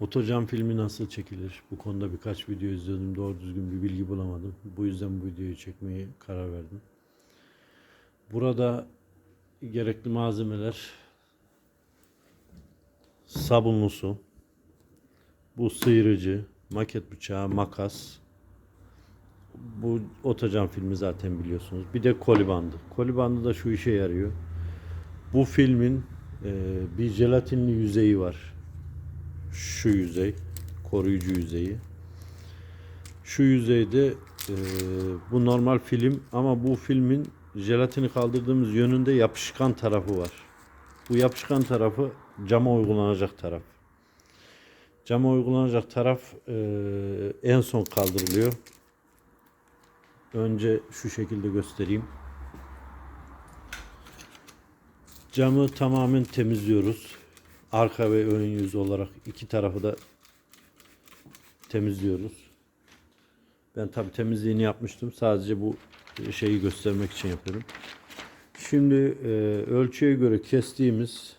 Otocan filmi nasıl çekilir? Bu konuda birkaç video izledim. Doğru düzgün bir bilgi bulamadım. Bu yüzden bu videoyu çekmeye karar verdim. Burada gerekli malzemeler sabunlu su, bu sıyırıcı, maket bıçağı, makas. Bu otocan filmi zaten biliyorsunuz. Bir de koli bandı. Koli bandı da şu işe yarıyor. Bu filmin e, bir jelatinli yüzeyi var şu yüzey koruyucu yüzeyi. Şu yüzeyde e, bu normal film ama bu filmin jelatini kaldırdığımız yönünde yapışkan tarafı var. Bu yapışkan tarafı cama uygulanacak taraf. Cama uygulanacak taraf e, en son kaldırılıyor. Önce şu şekilde göstereyim. Camı tamamen temizliyoruz arka ve ön yüz olarak iki tarafı da temizliyoruz. Ben tabi temizliğini yapmıştım. Sadece bu şeyi göstermek için yapıyorum. Şimdi e, ölçüye göre kestiğimiz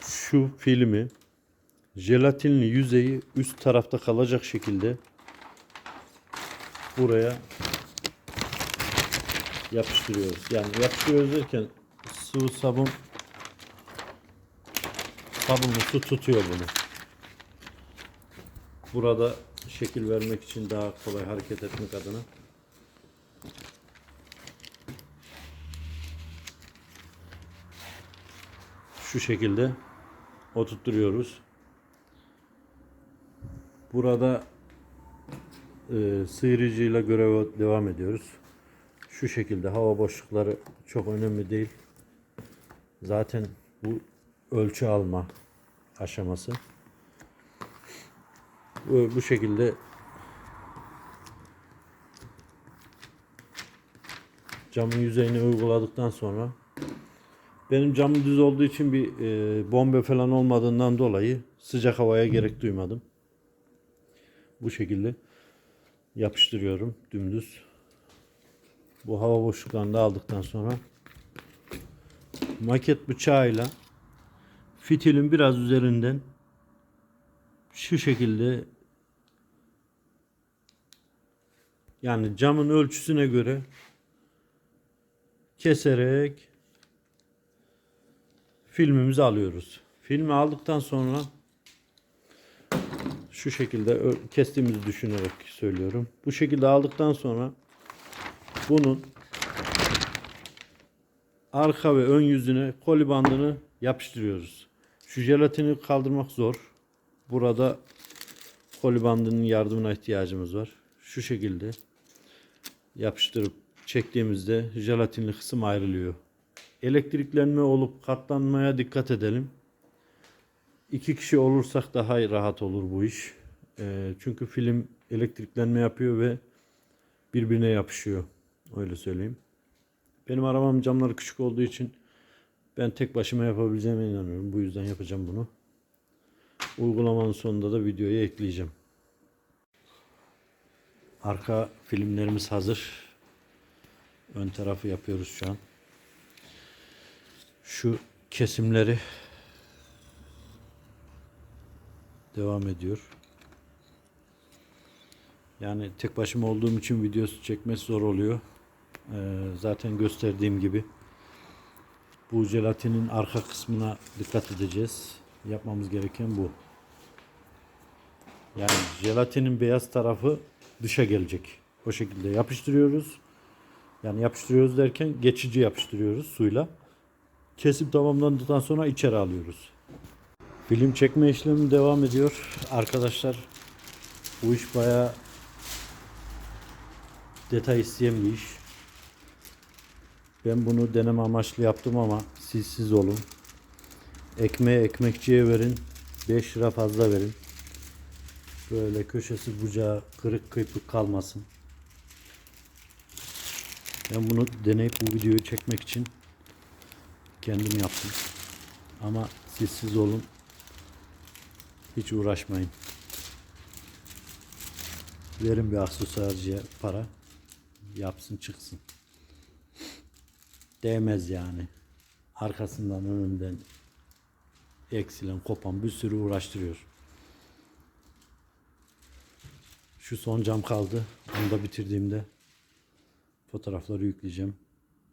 şu filmi jelatinli yüzeyi üst tarafta kalacak şekilde buraya yapıştırıyoruz. Yani yapıştırıyoruz derken sıvı sabun sabunlu su tutuyor bunu. Burada şekil vermek için daha kolay hareket etmek adına. Şu şekilde oturtturuyoruz. Burada e, sıyırıcıyla göreve devam ediyoruz. Şu şekilde hava boşlukları çok önemli değil. Zaten bu ölçü alma aşaması. Bu, şekilde camın yüzeyine uyguladıktan sonra benim camım düz olduğu için bir e, bombe falan olmadığından dolayı sıcak havaya gerek duymadım. Bu şekilde yapıştırıyorum dümdüz. Bu hava boşluklarını da aldıktan sonra maket bıçağıyla fitilin biraz üzerinden şu şekilde yani camın ölçüsüne göre keserek filmimizi alıyoruz. Filmi aldıktan sonra şu şekilde kestiğimizi düşünerek söylüyorum. Bu şekilde aldıktan sonra bunun arka ve ön yüzüne koli bandını yapıştırıyoruz. Şu jelatini kaldırmak zor. Burada koli bandının yardımına ihtiyacımız var. Şu şekilde yapıştırıp çektiğimizde jelatinli kısım ayrılıyor. Elektriklenme olup katlanmaya dikkat edelim. İki kişi olursak daha rahat olur bu iş. Ee, çünkü film elektriklenme yapıyor ve birbirine yapışıyor. Öyle söyleyeyim. Benim arabam camları küçük olduğu için ben tek başıma yapabileceğime inanıyorum. Bu yüzden yapacağım bunu. Uygulamanın sonunda da videoya ekleyeceğim. Arka filmlerimiz hazır. Ön tarafı yapıyoruz şu an. Şu kesimleri devam ediyor. Yani tek başıma olduğum için videosu çekmesi zor oluyor. Ee, zaten gösterdiğim gibi bu jelatinin arka kısmına dikkat edeceğiz. Yapmamız gereken bu. Yani jelatinin beyaz tarafı dışa gelecek. O şekilde yapıştırıyoruz. Yani yapıştırıyoruz derken geçici yapıştırıyoruz suyla. Kesim tamamlandıktan sonra içeri alıyoruz. Film çekme işlemi devam ediyor. Arkadaşlar bu iş bayağı detay isteyen bir iş. Ben bunu deneme amaçlı yaptım ama siz siz olun. Ekmeği ekmekçiye verin. 5 lira fazla verin. Böyle köşesi bucağı kırık kıypık kalmasın. Ben bunu deneyip bu videoyu çekmek için kendim yaptım. Ama siz siz olun. Hiç uğraşmayın. Verin bir aksesuarcıya para. Yapsın çıksın. Değmez yani. Arkasından önünden eksilen, kopan bir sürü uğraştırıyor. Şu son cam kaldı. Onu da bitirdiğimde fotoğrafları yükleyeceğim.